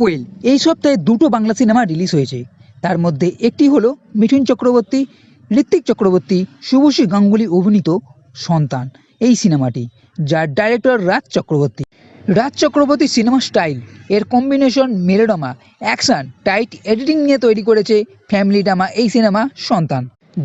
Well এই সপ্তাহে দুটো বাংলা সিনেমা রিলিজ হয়েছে। তার মধ্যে একটি হলো মিঠুন চক্রবর্তী, ঋত্বিক চক্রবর্তী, শুভশ্রী গাঙ্গুলি অভিনীত সন্তান। এই সিনেমাটি, যার director Raj Chakraborty. Raj Chakraborty cinema style এর combination melodrama action tight editing নিয়ে তৈরি করেছে ফ্যামিলি ড্রামা এই সিনেমা সন্তান,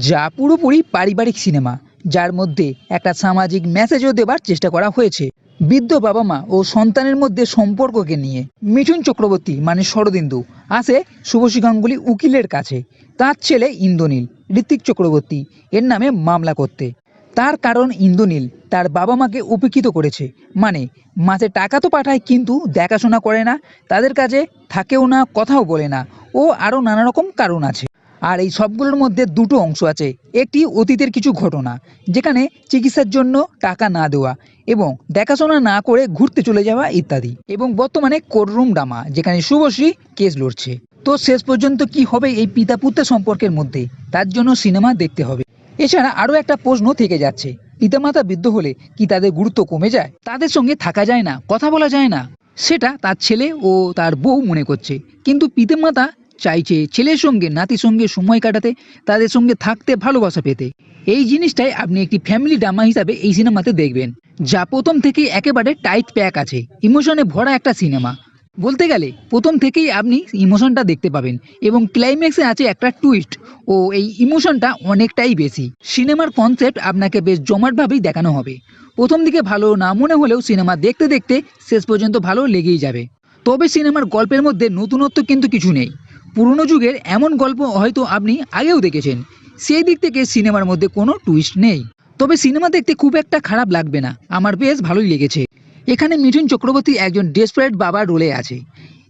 যা পুরোপুরি পারিবারিক সিনেমা যার মধ্যে একটা সামাজিক মেসেজও দেবার চেষ্টা করা হয়েছে। বৃদ্ধ বাবা মা ও সন্তানের মধ্যে সম্পর্ককে নিয়ে। মিঠুন চক্রবর্তী মানে শরদিন্দু আসে শুভশ্রী গাঙ্গুলি উকিলের কাছে। তার ছেলে ইন্দ্রনীল ঋত্বিক চক্রবর্তী, এর নামে মামলা করতে। তার কারণ ইন্দ্রনীল তার বাবা মাকে উপেক্ষিত করেছে। মানে মাসে টাকা তো পাঠায় কিন্তু দেখাশোনা করে না, তাদের কাছে থাকেও না, কথাও বলে না, ও আরও নানা রকম কারণ আছে। আর এই সবগুলোর মধ্যে দুটো অংশ আছে। একটি অতীতের কিছু ঘটনা, যেখানে চিকিৎসার জন্য টাকা না দেওয়া এবং দেখাশোনা না করে ঘুরতে চলে যাওয়া ইত্যাদি এবং বর্তমানে কোর্টরুম ড্রামা, যেখানে শুভশ্রী কেস লড়ছে। তো শেষ পর্যন্ত কি হবে এই পিতা পুত্র সম্পর্কের মধ্যে? তার জন্য সিনেমা দেখতে হবে। এছাড়া আরও একটা প্রশ্ন থেকে যাচ্ছে, পিতামাতা বৃদ্ধ হলে কি তাদের গুরুত্ব কমে যায়? তাদের সঙ্গে থাকা যায় না, কথা বলা যায় না। সেটা তার ছেলে ও তার বউ মনে করছে। কিন্তু পিতামাতা চাইছে ছেলের সঙ্গে, নাতির সঙ্গে সময় কাটাতে, তাদের সঙ্গে থাকতে ভালোবাসা পেতে। এই জিনিসটাই আপনি একটি ফ্যামিলি ড্রামা হিসাবে এই সিনেমাতে দেখবেন, যা প্রথম থেকেই একেবারে টাইট প্যাক আছে ইমোশনে ভরা একটা সিনেমা। বলতে গেলে, প্রথম থেকেই আপনি ইমোশনটা দেখতে পাবেন, এবং ক্লাইম্যাক্সে আছে একটা টুইস্ট ও এই ইমোশনটা অনেকটাই বেশি। সিনেমার কনসেপ্ট আপনাকে বেশ জমাটভাবেই দেখানো হবে। প্রথম দিকে ভালো না মনে হলেও সিনেমা দেখতে দেখতে শেষ পর্যন্ত ভালো লেগেই যাবে। তবে সিনেমার গল্পের মধ্যে নতুনত্ব কিন্তু কিছু নেই। পুরনো যুগের এমন গল্প হয়তো আপনি আগেও দেখেছেন। সেই দিক থেকে সিনেমার মধ্যে কোনো টুইস্ট নেই। তবে সিনেমা দেখতে খুব একটা খারাপ লাগবে না। আমার বেশ ভালোই লেগেছে। এখানে মিঠুন চক্রবর্তী একজন ডেসপারেট বাবার রোলে আছে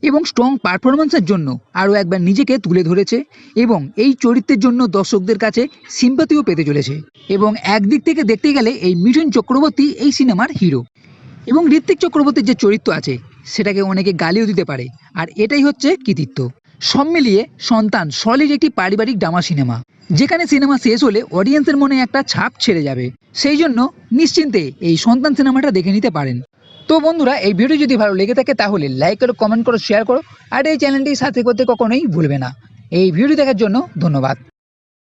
এবং স্ট্রং পারফরমেন্সের জন্য আরও একবার নিজেকে তুলে ধরেছে এবং এই চরিত্রের জন্য দর্শকদের কাছে সিম্পাতিও পেতে চলেছে এবং একদিক থেকে দেখতে গেলে এই মিঠুন চক্রবর্তী এই সিনেমার হিরো এবং ঋত্বিক চক্রবর্তীর যে চরিত্র আছে, সেটাকে অনেকে গালিও দিতে পারে। আর এটাই হচ্ছে কৃতিত্ব। সব মিলিয়ে সন্তান সলিড একটি পারিবারিক ড্রামা সিনেমা। যেখানে সিনেমা শেষ হলে অডিয়েন্সের মনে একটা ছাপ ছেড়ে যাবে। সেই জন্য নিশ্চিন্তে এই সন্তান সিনেমাটা দেখে নিতে পারেন। তো বন্ধুরা, এই ভিডিও যদি ভালো লেগে থাকে তাহলে লাইক করো কমেন্ট করো শেয়ার করো, আর এই চ্যানেলটি সাথে করতে কখনোই ভুলবে না। এই ভিডিও দেখার জন্য ধন্যবাদ।